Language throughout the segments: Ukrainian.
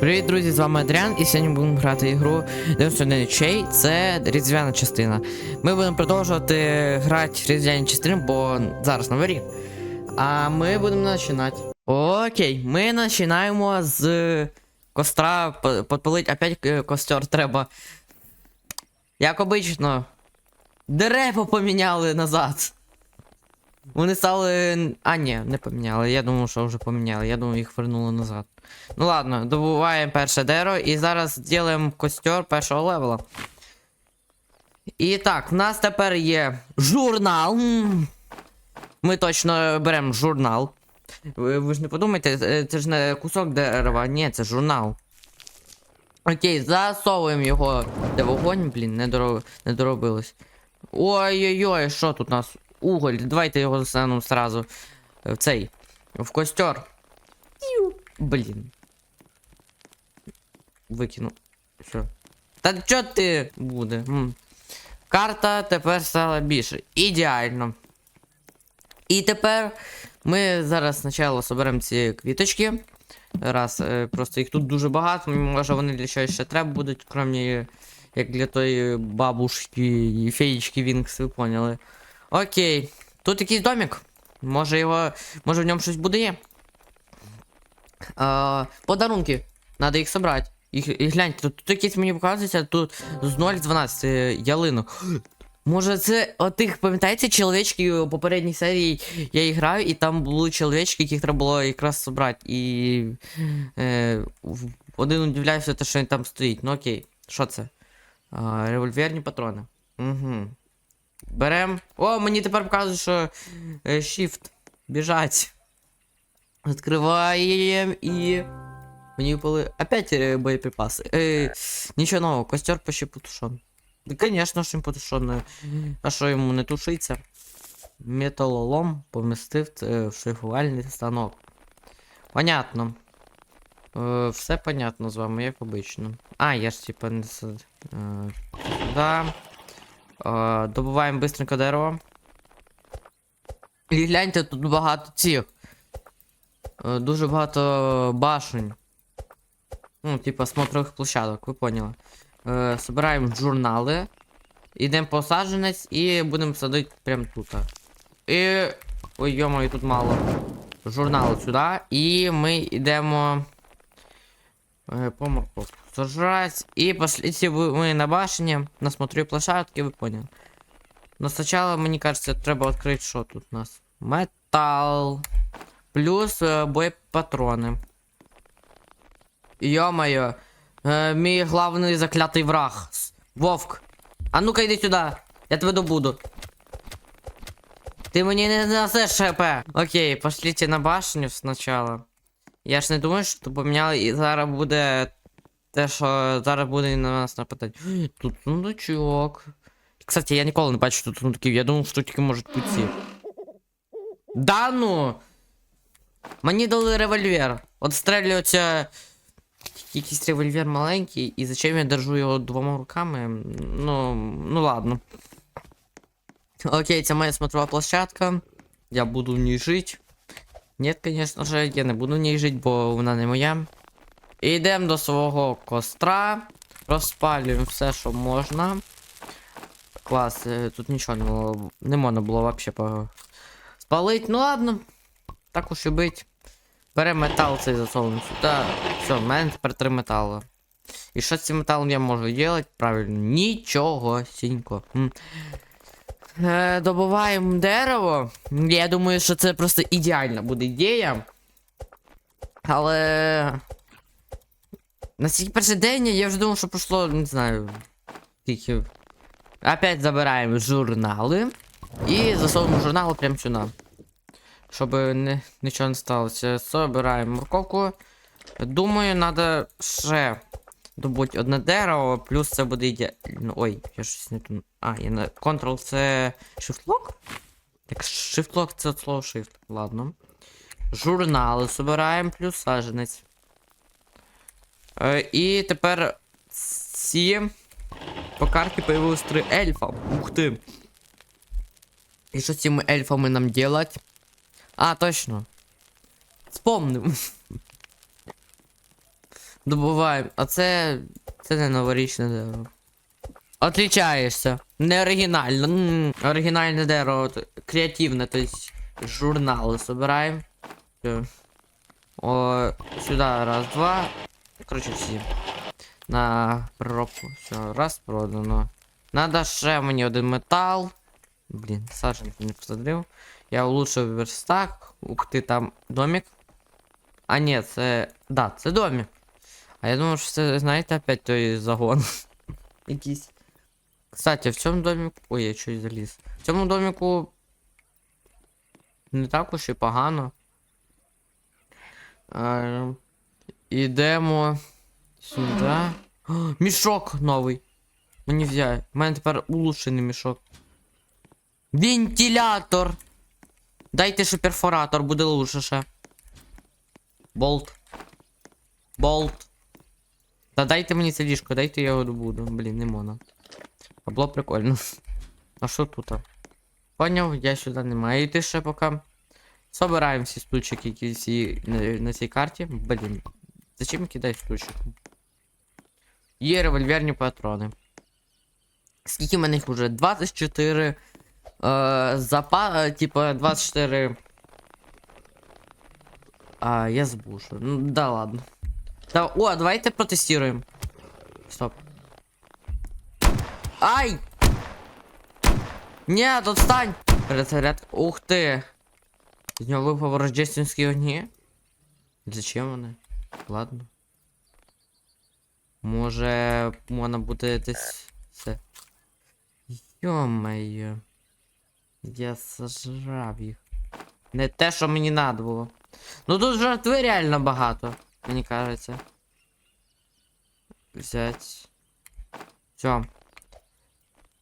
Привіт, друзі! З вами Адріан, і сьогодні будемо грати ігру 91 ночей. Це різдвяна частина. Ми будемо продовжувати грати різдвяні частини, бо зараз новий рік. А ми будемо починати. Окей, ми починаємо з костра п- підпалить. Опять е, костер треба. Як обично, дерева поміняли назад. Вони стали. А, ні, не поміняли. Я думав, що вже поміняли. Я думав, їх вернули назад. Ну ладно, добуваємо перше дерево і зараз зробимо костер першого левела. І так, в нас тепер є журнал. Ми точно беремо журнал. Ви, ви ж не подумайте, е, це ж не кусок дерева, ні, це журнал. Окей, засовуємо його. Де вогонь, блін, не доробилось. Ой-ой-ой, що тут у нас? Уголь, давайте його засунемо сразу в цей. В костер. Блін. Викину. Що? Та чо ти буде? М. Карта тепер стала більше. Ідеально. І тепер ми зараз спочатку соберемо ці квіточки. Раз, е, просто їх тут дуже багато, може вони для чогось ще треба будуть, крім як для тої бабушки і феєчки Вінкс, ви поняли. Окей. Тут якийсь домик. Може його. Може в ньому щось буде є? А, подарунки. Надо їх собрати. Їх, і гляньте, тут, тут якісь мені показується, тут з 0 з 12 ялинок. Може це отих, пам'ятаєте, чоловічки у попередній серії я їх граю, і там були чоловічки, яких треба було якраз собрати. І е, один удивляється, те, що він там стоїть. Ну окей, що це? А, револьверні патрони. Угу. Берем. О, мені тепер показують, що е, shift. Біжать. Открываем и... Мені випали опять э, боєприпаси. Э, нічого нового, костер почти потушен. Да, конечно, що він потушений. А що йому не тушиться? Металолом помістив е, в шліфувальний станок. Понятно. Е, все понятно з вами, як обично. А, я ж типа не с- е, сюда. Е, добуваємо быстренько дерево. І гляньте, тут багато цих. Е, Дуже багато башень. Ну, типа смотрових площадок, ви поняли. Е, собираємо журнали. Йдемо по саджанець і будемо садити прямо тут. І. Ой, йомо, тут мало. Журнали сюди. І ми йдемо. Е, по морковку. Сожрать. І пошлите ви- ми на башні, на смотрові площадки, ви поняли. Но спочатку, мені кажется, треба відкрити, що тут у нас. Метал. Плюс е, боєпатрони. Йо-моє. Е, мій главний заклятий враг. С- Вовк. А ну-ка йди сюди. Я тебе добуду. Ти мені не нанесеш ШП. Окей, пошліть на башню спочатку. Я ж не думаю, що то поміняли і зараз буде. Те, що зараз буде на нас нападати. Тут сундучок. Кстати, я ніколи не бачу тут сундуків. Я думав, що тільки можуть бути. Да ну! Мені дали револьвер. От стрелюється якийсь револьвер маленький, і зачем я держу його двома руками? Ну, ну ладно. Окей, це моя смотрова площадка. Я буду в ній жити. Нет, конечно же, я не буду в ній жити, бо вона не моя. Йдемо до свого костра. Розпалюємо все, що можна. Клас, е, тут нічого не було. Не можна було по... спалити. Ну ладно. Так уж і бить. Беремо метал цей засовуємо сюди. Все, в мене тепер три метали. І що з цим металом я можу робити? Правильно, нічого сінько. Е, добуваємо дерево. Я думаю, що це просто ідеальна буде ідея. Але. На цей перший день я вже думав, що пройшло, не знаю. Тільки. Опять забираємо журнали. І засовуємо журнали прямо сюди. Щоб не, нічого не сталося. Собираємо морковку. Думаю, треба ще добути одне дерево, плюс це буде ідеально. Ой, я щось не тут. А, я на Ctrl це Shift-Lock? Так, Shift-Lock це от слово Shift. Ладно. Журнали собираємо, плюс саженець. Е, і тепер ці по карті появилось три ельфа. Ух ти. І що з цими ельфами нам делать? А, точно. Вспомнив. Добуваємо. А це. Це не новорічне дерево. Отличаєшся. Не оригінально. М, Оригінальне дерево. Креативне, то есть журнали собираємо. О, сюди раз, два. Короче, всі. На пробку. Все, раз продано. Надо ще мені один метал. Блін, саджанки не посадив. Я улучшив верстак. Ух ти, там домик. А ні, це. Да, це домик. А я думав, що це, знаєте, опять той загон. Якийсь. Кстати, в цьому домику. Ой, я щось заліз. В цьому домику. Не так уж і погано. Е, Ідемо сюди. О, Мішок новий. Мені взяли. У мене тепер улучшений мішок. Вентилятор. Дайте ще перфоратор, буде лучше ще. Болт. Болт. Та дайте мені це ліжко, дайте я його добуду. Блін, не можна. А було прикольно. А що тут? Поняв, я сюди не маю йти ще поки. Собираємо всі стульчики, всі на, на цій карті. Блін. Зачем кидати стульчик? Є револьверні патрони. Скільки в мене їх уже? 24. Е, запа... е, Типа 24. А, я що. Ну, да ладно. Да, о, давайте протестируем. Стоп. Ай! Нет, отстань! Перезаряд. Ух ти! З нього випав рождественські огні. Зачем вони? Ладно. Може, можна буде десь все. Йо-моє. Я сожрав їх. Не те, що мені надо було. Ну тут жертви реально багато, мені кажеться. Взять. Все.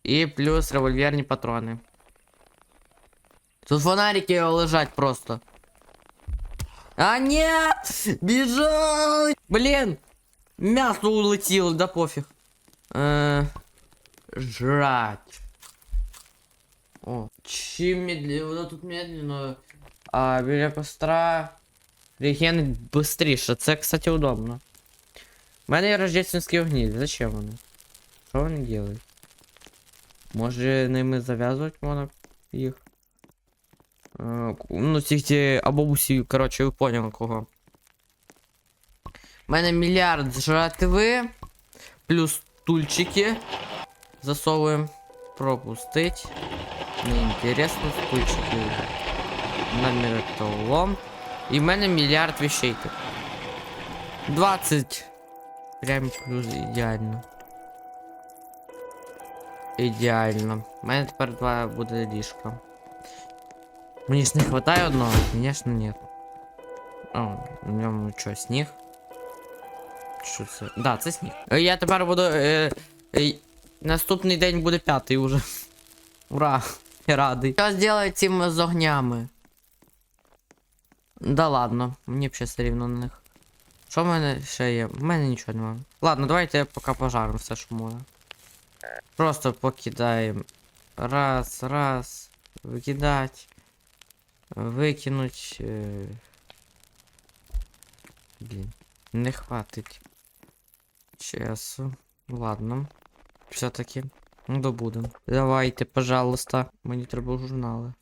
І плюс револьверні патрони. Тут фонарики лежать просто. А нет! Бежать! Блин! Мясо улетело, да пофиг. Э, жрать. О, чим медленно, воно тут медленно. А біля костра Реген быстріше. Це, кстати, удобно. У мене є рождественські огні. Зачем вони? Що вони роблять? Може ними зав'язувати можна їх? Е, Ну, ці ті або коротше, ви поняли кого. У мене мільярд жратви. Плюс тульчики. Засовуємо. Пропустить. Неінтересно, стульчики. На металлом. І в мене мільярд вещей тут. 20. Прям плюс ідеально. Ідеально. У мене тепер два буде ліжка. Мені ж не хватає одного? Звісно, нет. О, в ньому що, сніг? Що це? Да, це сніг. Е, Я тепер буду. Е, е, наступний день буде п'ятий уже. Ура! Я радий. Що зробити цими з огнями? Да ладно, мені ще все рівно на них. Що в мене ще є? В мене нічого немає. Ладно, давайте я поки пожарим все, що можна. Просто покидаємо. Раз, раз. Викидать. Викинуть. Е... Блін. Не хватить. Часу. Ладно. Все-таки. Ну, добудем. Давайте, пожалуйста. Мені треба журнали.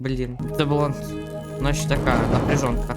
Блін, це була ночь така напряжонка.